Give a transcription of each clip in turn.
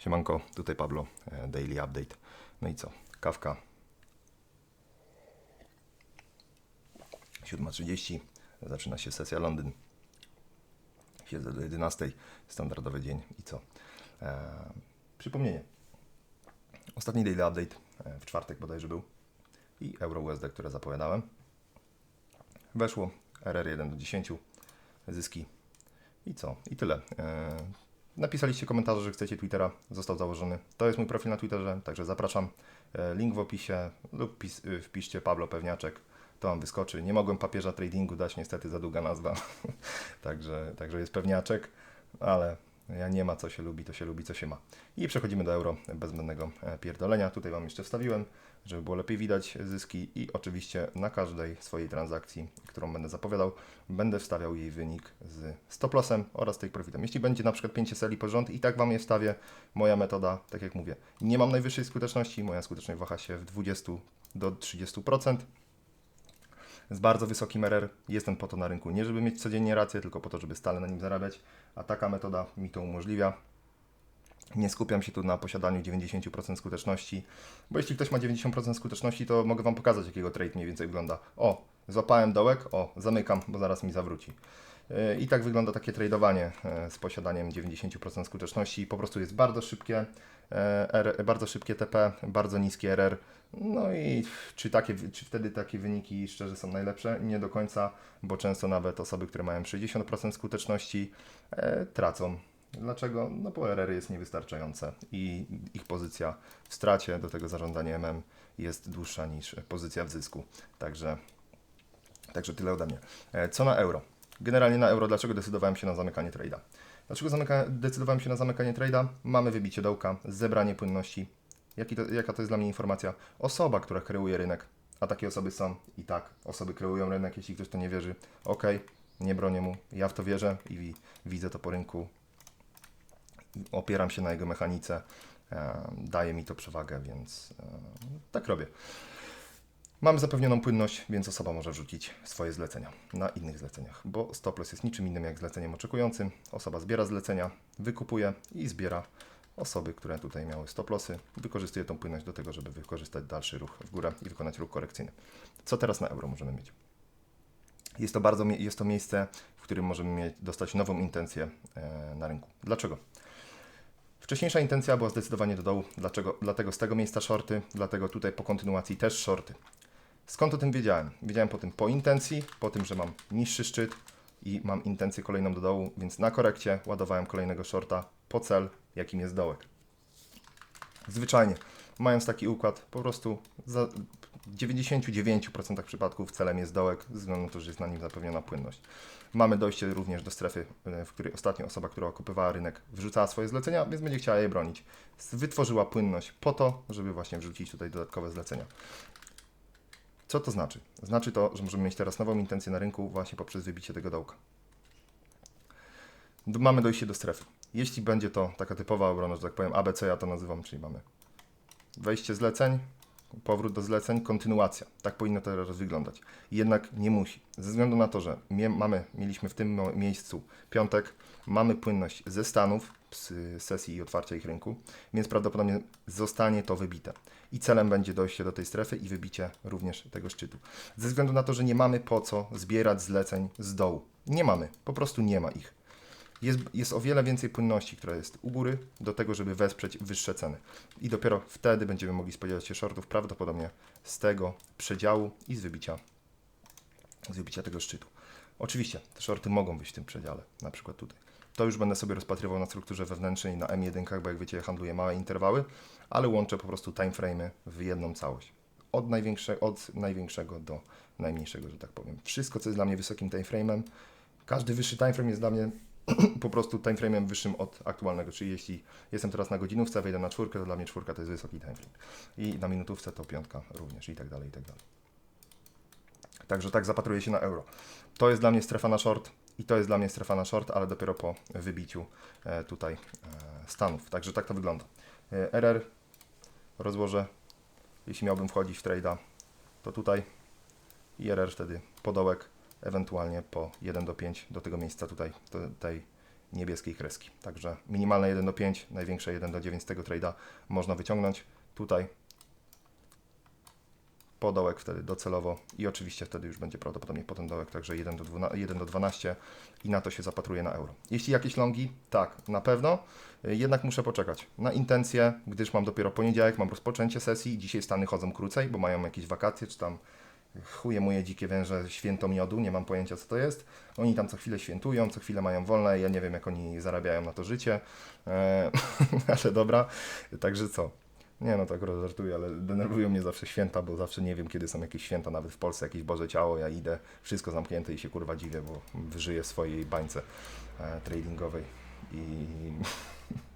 Siemanko, tutaj Pablo, e, Daily Update. No i co? Kawka. 7.30, zaczyna się sesja Londyn. Siedzę do 11, standardowy dzień i co? E, przypomnienie. Ostatni Daily Update e, w czwartek bodajże był i Euro USD, które zapowiadałem. Weszło RR1 do 10, zyski i co? I tyle. Napisaliście komentarze, że chcecie Twittera, został założony. To jest mój profil na Twitterze, także zapraszam. E, Link w opisie lub pis, y, wpiszcie Pablo Pewniaczek, to Wam wyskoczy. Nie mogłem papieża tradingu dać, niestety za długa nazwa, także, także jest Pewniaczek, ale ja nie ma co się lubi, to się lubi co się ma. I przechodzimy do euro bez zbędnego e, pierdolenia. Tutaj Wam jeszcze wstawiłem, żeby było lepiej widać zyski i oczywiście na każdej swojej transakcji, którą będę zapowiadał, będę wstawiał jej wynik z stop lossem oraz take profitem. Jeśli będzie na przykład 5 seli pod rząd i tak Wam je wstawię, moja metoda, tak jak mówię, nie mam najwyższej skuteczności, moja skuteczność waha się w 20 do 30%. Z bardzo wysokim RR jestem po to na rynku, nie żeby mieć codziennie rację, tylko po to, żeby stale na nim zarabiać, a taka metoda mi to umożliwia. Nie skupiam się tu na posiadaniu 90% skuteczności, bo jeśli ktoś ma 90% skuteczności, to mogę Wam pokazać, jakiego trade mniej więcej wygląda. O, złapałem dołek, o, zamykam, bo zaraz mi zawróci. I tak wygląda takie tradowanie yy, z posiadaniem 90% skuteczności. Po prostu jest bardzo szybkie, yy, R, bardzo szybkie TP, bardzo niski RR. No i czy, takie, czy wtedy takie wyniki szczerze są najlepsze? Nie do końca, bo często nawet osoby, które mają 60% skuteczności, e, tracą. Dlaczego? No bo RR jest niewystarczające i ich pozycja w stracie do tego zarządzania MM jest dłuższa niż pozycja w zysku. Także, także tyle ode mnie. E, Co na euro? Generalnie na euro, dlaczego decydowałem się na zamykanie trade'a? Dlaczego zamyka, decydowałem się na zamykanie trade'a? Mamy wybicie dołka, zebranie płynności. To, jaka to jest dla mnie informacja? Osoba, która kreuje rynek, a takie osoby są i tak, osoby kreują rynek, jeśli ktoś to nie wierzy, ok, nie bronię mu, ja w to wierzę i wi- widzę to po rynku, opieram się na jego mechanice, e, daje mi to przewagę, więc e, tak robię. Mamy zapewnioną płynność, więc osoba może wrzucić swoje zlecenia na innych zleceniach, bo stop loss jest niczym innym jak zleceniem oczekującym. Osoba zbiera zlecenia, wykupuje i zbiera osoby, które tutaj miały stop lossy, wykorzystuje tą płynność do tego, żeby wykorzystać dalszy ruch w górę i wykonać ruch korekcyjny. Co teraz na euro możemy mieć? Jest to, bardzo, jest to miejsce, w którym możemy mieć, dostać nową intencję e, na rynku. Dlaczego? Wcześniejsza intencja była zdecydowanie do dołu, dlaczego? dlatego z tego miejsca shorty, dlatego tutaj po kontynuacji też shorty. Skąd o tym wiedziałem? Wiedziałem po tym po intencji, po tym, że mam niższy szczyt i mam intencję kolejną do dołu, więc na korekcie ładowałem kolejnego shorta po cel, jakim jest dołek. Zwyczajnie, mając taki układ, po prostu za 99% przypadków celem jest dołek, ze względu na to, że jest na nim zapewniona płynność. Mamy dojście również do strefy, e, w której ostatnio osoba, która okupywała rynek, wrzucała swoje zlecenia, więc będzie chciała je bronić. Wytworzyła płynność po to, żeby właśnie wrzucić tutaj dodatkowe zlecenia. Co to znaczy? Znaczy to, że możemy mieć teraz nową intencję na rynku właśnie poprzez wybicie tego dołka. Mamy dojście do strefy. Jeśli będzie to taka typowa obrona, że tak powiem ABC, ja to nazywam, czyli mamy wejście zleceń, powrót do zleceń, kontynuacja. Tak powinno to teraz wyglądać. Jednak nie musi. Ze względu na to, że mamy, mieliśmy w tym miejscu piątek, mamy płynność ze Stanów z sesji i otwarcia ich rynku, więc prawdopodobnie zostanie to wybite. I celem będzie dojście do tej strefy i wybicie również tego szczytu. Ze względu na to, że nie mamy po co zbierać zleceń z dołu. Nie mamy, po prostu nie ma ich jest, jest o wiele więcej płynności, która jest u góry, do tego, żeby wesprzeć wyższe ceny. I dopiero wtedy będziemy mogli spodziewać się shortów prawdopodobnie z tego przedziału i z wybicia, z wybicia tego szczytu. Oczywiście, te shorty mogą być w tym przedziale, na przykład tutaj. To już będę sobie rozpatrywał na strukturze wewnętrznej na M1, bo jak wiecie, handluję małe interwały, ale łączę po prostu timeframe'y w jedną całość. Od, największe, od największego do najmniejszego, że tak powiem. Wszystko, co jest dla mnie wysokim timeframe'em, każdy wyższy timeframe jest dla mnie po prostu timeframe'em wyższym od aktualnego, czyli jeśli jestem teraz na godzinówce, wejdę na czwórkę, to dla mnie czwórka to jest wysoki timeframe. I na minutówce to piątka również i tak dalej, i tak dalej. Także tak zapatruję się na euro. To jest dla mnie strefa na short i to jest dla mnie strefa na short, ale dopiero po wybiciu e, tutaj e, Stanów. Także tak to wygląda. E, RR rozłożę, jeśli miałbym wchodzić w trade'a, to tutaj i RR wtedy podołek, ewentualnie po 1 do 5 do tego miejsca tutaj, do tej niebieskiej kreski. Także minimalne 1 do 5, największe 1 do 9 z tego trade'a można wyciągnąć. Tutaj podołek wtedy docelowo i oczywiście wtedy już będzie prawdopodobnie potem dołek, także 1 do, 12, 1 do 12 i na to się zapatruje na euro. Jeśli jakieś longi, tak, na pewno, jednak muszę poczekać na intencje, gdyż mam dopiero poniedziałek, mam rozpoczęcie sesji, dzisiaj Stany chodzą krócej, bo mają jakieś wakacje, czy tam chuje moje dzikie węże święto miodu, nie mam pojęcia co to jest. Oni tam co chwilę świętują, co chwilę mają wolne, ja nie wiem jak oni zarabiają na to życie, eee, ale dobra, także co? Nie no, tak żartuję, ale denerwują mnie zawsze święta, bo zawsze nie wiem, kiedy są jakieś święta, nawet w Polsce jakieś Boże Ciało, ja idę, wszystko zamknięte i się kurwa dziwię, bo żyję w swojej bańce e, tradingowej i,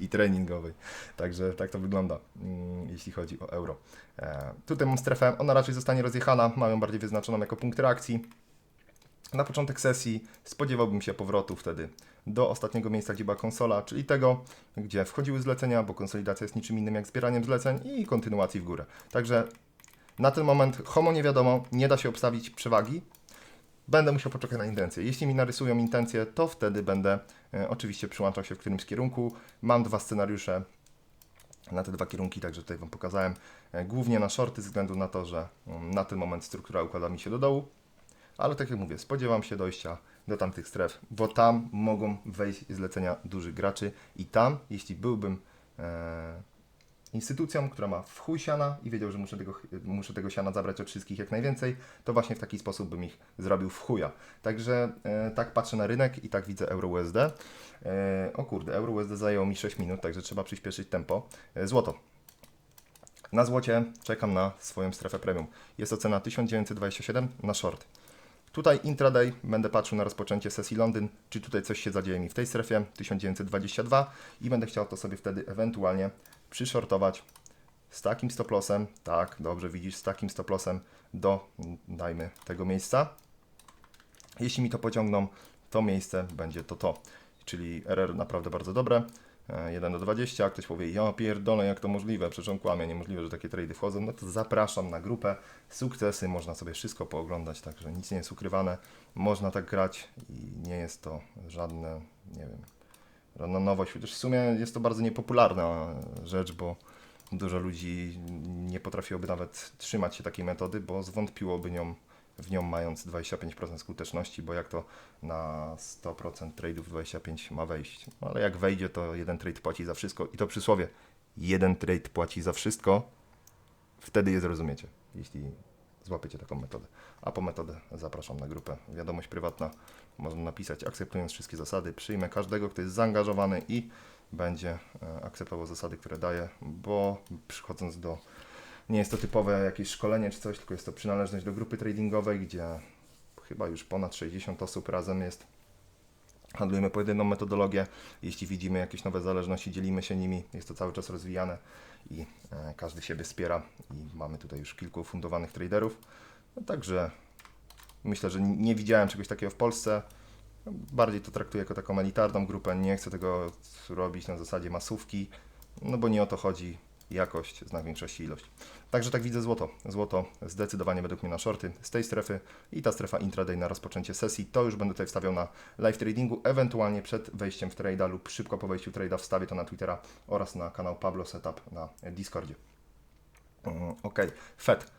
i treningowej. Także tak to wygląda, mm, jeśli chodzi o euro. E, tutaj mam strefę, ona raczej zostanie rozjechana, mam ją bardziej wyznaczoną jako punkt reakcji. Na początek sesji spodziewałbym się powrotu wtedy do ostatniego miejsca, gdzie była konsola, czyli tego, gdzie wchodziły zlecenia, bo konsolidacja jest niczym innym jak zbieraniem zleceń i kontynuacji w górę. Także na ten moment homo nie wiadomo, nie da się obstawić przewagi. Będę musiał poczekać na intencje. Jeśli mi narysują intencje, to wtedy będę e, oczywiście przyłączał się w którymś kierunku. Mam dwa scenariusze na te dwa kierunki, także tutaj Wam pokazałem. E, głównie na shorty, ze względu na to, że mm, na ten moment struktura układa mi się do dołu. Ale tak jak mówię, spodziewam się dojścia do tamtych stref, bo tam mogą wejść zlecenia dużych graczy i tam, jeśli byłbym e, instytucją, która ma w chuj siana i wiedział, że muszę tego, muszę tego siana zabrać od wszystkich jak najwięcej, to właśnie w taki sposób bym ich zrobił w chuja. Także e, tak patrzę na rynek i tak widzę EURUSD. E, o kurde, EURUSD zajęło mi 6 minut, także trzeba przyspieszyć tempo. E, złoto. Na złocie czekam na swoją strefę premium. Jest ocena 1927 na short. Tutaj intraday będę patrzył na rozpoczęcie sesji Londyn, czy tutaj coś się zadzieje mi w tej strefie 1922 i będę chciał to sobie wtedy ewentualnie przyshortować z takim stop lossem, tak, dobrze widzisz, z takim stop lossem do, dajmy, tego miejsca. Jeśli mi to pociągną, to miejsce będzie to to, czyli RR naprawdę bardzo dobre. 1 do 20, ktoś powie, ja pierdolę, jak to możliwe, przecież on kłamie, niemożliwe, że takie trady wchodzą, no to zapraszam na grupę, sukcesy, można sobie wszystko pooglądać, także nic nie jest ukrywane, można tak grać i nie jest to żadne, nie wiem, żadna nowość, chociaż w sumie jest to bardzo niepopularna rzecz, bo dużo ludzi nie potrafiłoby nawet trzymać się takiej metody, bo zwątpiłoby nią w nią mając 25% skuteczności, bo jak to na 100% trade'ów 25 ma wejść. No, ale jak wejdzie, to jeden trade płaci za wszystko i to przysłowie jeden trade płaci za wszystko, wtedy je zrozumiecie, jeśli złapiecie taką metodę. A po metodę zapraszam na grupę. Wiadomość prywatna można napisać, akceptując wszystkie zasady, przyjmę każdego, kto jest zaangażowany i będzie e, akceptował zasady, które daję, bo przychodząc do nie jest to typowe jakieś szkolenie czy coś, tylko jest to przynależność do grupy tradingowej, gdzie chyba już ponad 60 osób razem jest. Handlujemy po jedną metodologię. Jeśli widzimy jakieś nowe zależności, dzielimy się nimi. Jest to cały czas rozwijane i e, każdy siebie wspiera. I mamy tutaj już kilku fundowanych traderów. No, także myślę, że nie widziałem czegoś takiego w Polsce. Bardziej to traktuję jako taką elitarną grupę. Nie chcę tego robić na zasadzie masówki, no bo nie o to chodzi jakość, znak większości ilość. Także tak widzę złoto. Złoto zdecydowanie według mnie na shorty z tej strefy i ta strefa intraday na rozpoczęcie sesji. To już będę tutaj wstawiał na live tradingu, ewentualnie przed wejściem w trade'a lub szybko po wejściu trade'a wstawię to na Twittera oraz na kanał Pablo Setup na Discordzie. Mm, ok, Fed.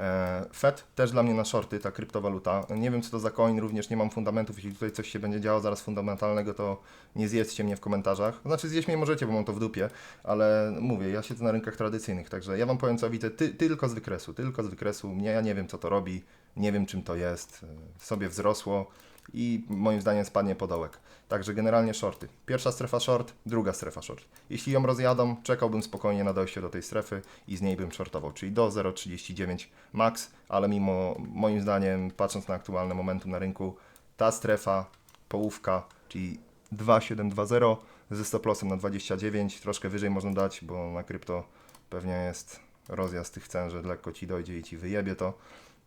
E, Fed też dla mnie na shorty, ta kryptowaluta. Nie wiem, co to za coin, również nie mam fundamentów. Jeśli tutaj coś się będzie działo zaraz fundamentalnego, to nie zjedzcie mnie w komentarzach. Znaczy, zjeść mnie możecie, bo mam to w dupie, ale mówię, ja siedzę na rynkach tradycyjnych, także ja Wam powiem, co widzę ty, tylko z wykresu, tylko z wykresu. Mnie, ja nie wiem, co to robi, nie wiem, czym to jest. E, sobie wzrosło i moim zdaniem spadnie podołek. Także generalnie shorty. Pierwsza strefa short, druga strefa short. Jeśli ją rozjadą, czekałbym spokojnie na dojście do tej strefy i z niej bym shortował, czyli do 0,39 max, ale mimo moim zdaniem, patrząc na aktualne momentum na rynku, ta strefa, połówka, czyli 2,720 ze stop lossem na 29, troszkę wyżej można dać, bo na krypto pewnie jest rozjazd tych cen, że lekko Ci dojdzie i Ci wyjebie to.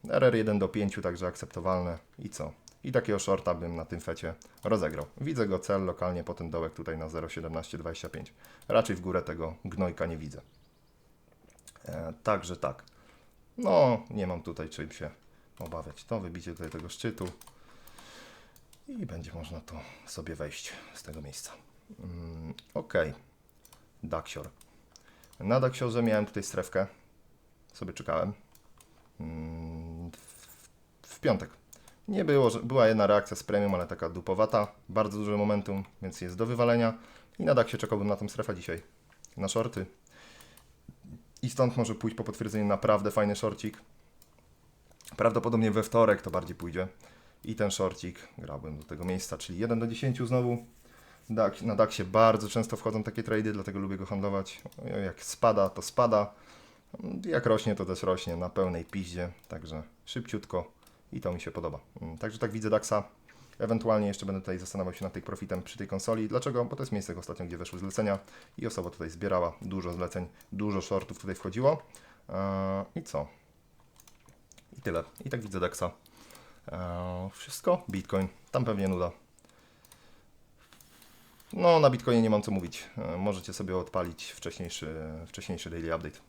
RR 1 do 5, także akceptowalne. I co? I takiego shorta bym na tym fecie rozegrał. Widzę go cel lokalnie po ten dołek tutaj na 0,1725. Raczej w górę tego gnojka nie widzę. E, także tak. No, nie mam tutaj czym się obawiać. To wybicie tutaj tego szczytu. i będzie można to sobie wejść z tego miejsca. Mm, ok, Daxior. Na Daxiorze miałem tutaj strefkę, sobie czekałem. Mm, w, w piątek. Nie było, była jedna reakcja z premium, ale taka dupowata, bardzo duże momentum, więc jest do wywalenia. I na Daxie czekałbym na tą strefę dzisiaj, na shorty. I stąd może pójść po potwierdzeniu naprawdę fajny shorcik. Prawdopodobnie we wtorek to bardziej pójdzie. I ten shorcik grałbym do tego miejsca, czyli 1 do 10 znowu. Na DAXie bardzo często wchodzą takie trady, dlatego lubię go handlować. Jak spada, to spada. Jak rośnie, to też rośnie na pełnej piździe. Także szybciutko i to mi się podoba. Mm, Także tak widzę DAXa. Ewentualnie jeszcze będę tutaj zastanawiał się nad tej profitem przy tej konsoli. Dlaczego? Bo to jest miejsce ostatnio, gdzie weszły zlecenia i osoba tutaj zbierała dużo zleceń, dużo shortów tutaj wchodziło. Eee, I co? I tyle. I tak widzę DAXa. Eee, wszystko. Bitcoin. Tam pewnie nuda. No, na Bitcoinie nie mam co mówić. Eee, możecie sobie odpalić wcześniejszy, wcześniejszy daily update.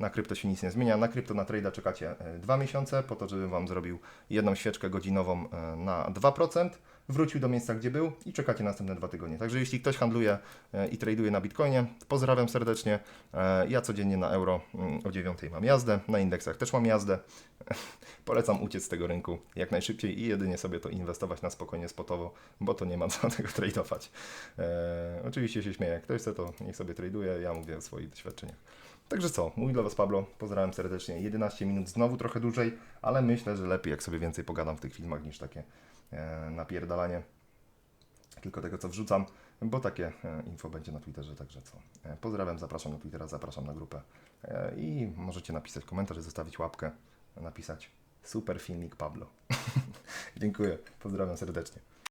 Na krypto się nic nie zmienia. Na krypto na trade'a czekacie e, dwa miesiące po to, żeby Wam zrobił jedną świeczkę godzinową e, na 2%, wrócił do miejsca, gdzie był i czekacie następne dwa tygodnie. Także jeśli ktoś handluje e, i traduje na Bitcoinie, pozdrawiam serdecznie. Ja codziennie na euro mm, o 9 mam jazdę, na indeksach też mam jazdę. Polecam uciec z tego rynku jak najszybciej i jedynie sobie to inwestować na spokojnie spotowo, bo to nie ma co tego tradować. Oczywiście się śmieję, ktoś chce to niech sobie traduje, ja mówię o swoich doświadczeniach. Także co, mój dla Was Pablo, pozdrawiam serdecznie. 11 minut, znowu trochę dłużej, ale myślę, że lepiej jak sobie więcej pogadam w tych filmach niż takie e, napierdalanie tylko tego, co wrzucam, bo takie e, info będzie na Twitterze, także co. E, pozdrawiam, zapraszam na Twittera, zapraszam na grupę e, i możecie napisać komentarz, zostawić łapkę, napisać super filmik Pablo. Dziękuję, pozdrawiam serdecznie.